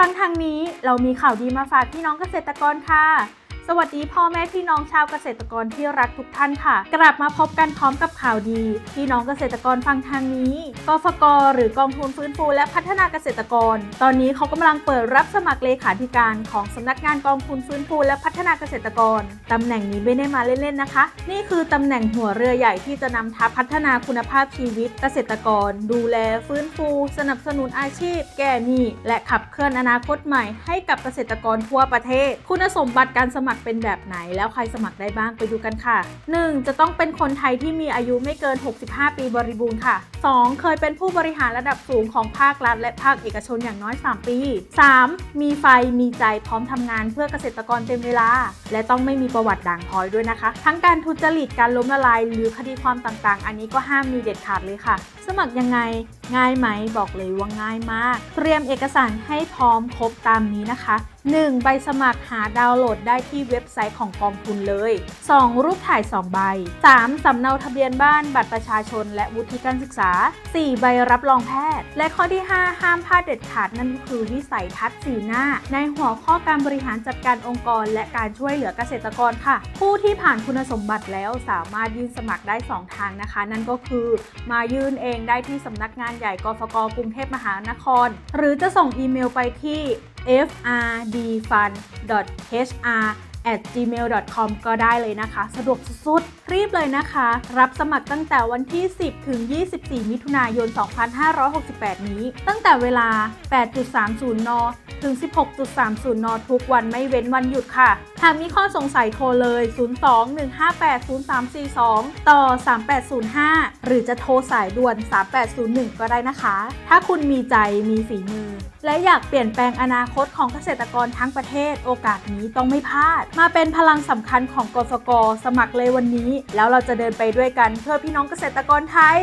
ฟังทางนี้เรามีข่าวดีมาฝากพี่น้องเกษตรกรค่ะ สวัสดีพ่อแม่พี่น้องชาวเกษตรกรที่รักทุกท่านค่ะ กลับมาพบกันพร้อมกับข่าวดีพี่น้องเกษตรกรฟังทางนี้กฟกหรือกองทุนฟื้นฟูและพัฒนาเกษตรกร ตอนนี้เขากำลังเปิดรับสมัครเลขาธิการของสำนักงานกองทุนฟื้นฟูและพัฒนาเกษตรกรตำแหน่งนี้ไม่ได้มาเล่นๆนะคะ นี่คือตำแหน่งหัวเรือใหญ่ที่จะนำทัพพัฒนาคุณภาพชีวิตเกษตรกร ดูแลฟื้นฟู สนับสนุนอาชีพ แก้หนี้และขับเคลื่อนอนาคตใหม่ให้กับเกษตรกรทั่วประเทศ คุณสมบัติการสมัมัครเป็นแบบไหน แล้วใครสมัครได้บ้างไปดูกันค่ะ 1. จะต้องเป็นคนไทยที่มีอายุไม่เกิน 65 ปีบริบูรณ์ค่ะ 2. เคยเป็นผู้บริหารระดับสูงของภาครัฐ และภาคเอกชนอย่างน้อย 3 ปี 3. มีไฟมีใจพร้อมทำงานเพื่อเกษตรกรเต็มเวลา และต้องไม่มีประวัติด่างพร้อยด้วยนะคะ ทั้งการทุจริตการล้มละลาย หรือคดีความต่างๆ อันนี้ก็ห้ามมีเด็ดขาดเลยค่ะ สมัครยังไง ง่ายไหมบอกเลยว่าง่ายมาก เตรียมเอกสารให้พร้อมครบตามนี้นะคะ 1. ใบสมัครหาดาวน์โหลดได้ที่เว็บไซต์ของกองทุนเลย 2. รูปถ่าย 2 ใบ 3. สำเนาทะเบียนบ้านบัตรประชาชน และวุฒิการศึกษา 4. ใบรับรองแพทย์ และข้อที่ 5 ห้ามพลาดเด็ดขาดนั่นก็คือวิสัยทัศน์สีหน้า ในหัวข้อการบริหารจัดการองค์กร และการช่วยเหลือเกษตรกรค่ะ ผู้ที่ผ่านคุณสมบัติแล้วสามารถยื่นสมัครได้ 2 ทางนะคะ นั่นก็คือ มายื่นเองได้ที่สำนักงานใหญ่กฟกกรุงเทพมหานคร หรือจะส่งอีเมลไปที่ frdfund.hr at gmail.com ก็ได้เลยนะคะ สะดวกสุดๆ รีบเลยนะคะ รับสมัครตั้งแต่วันที่ 10 ถึง 24 มิถุนายน 2568 นี้ ตั้งแต่เวลา 8.30 น ถึง 16.30 น ทุกวันไม่เว้นวันหยุดค่ะ หากมีข้อสงสัยโทรเลย 02-158-0342 ต่อ 3805 หรือจะโทรสายด่วน 3801 ก็ได้นะคะ ถ้าคุณมีใจมีฝีมือ และอยากเปลี่ยนแปลงอนาคตของเกษตรกรทั้งประเทศ โอกาสนี้ต้องไม่พลาด มาเป็นพลังสำคัญของกฟกสมัครเลยวันนี้ แล้วเราจะเดินไปด้วยกันเพื่อพี่น้องเกษตรกรไทย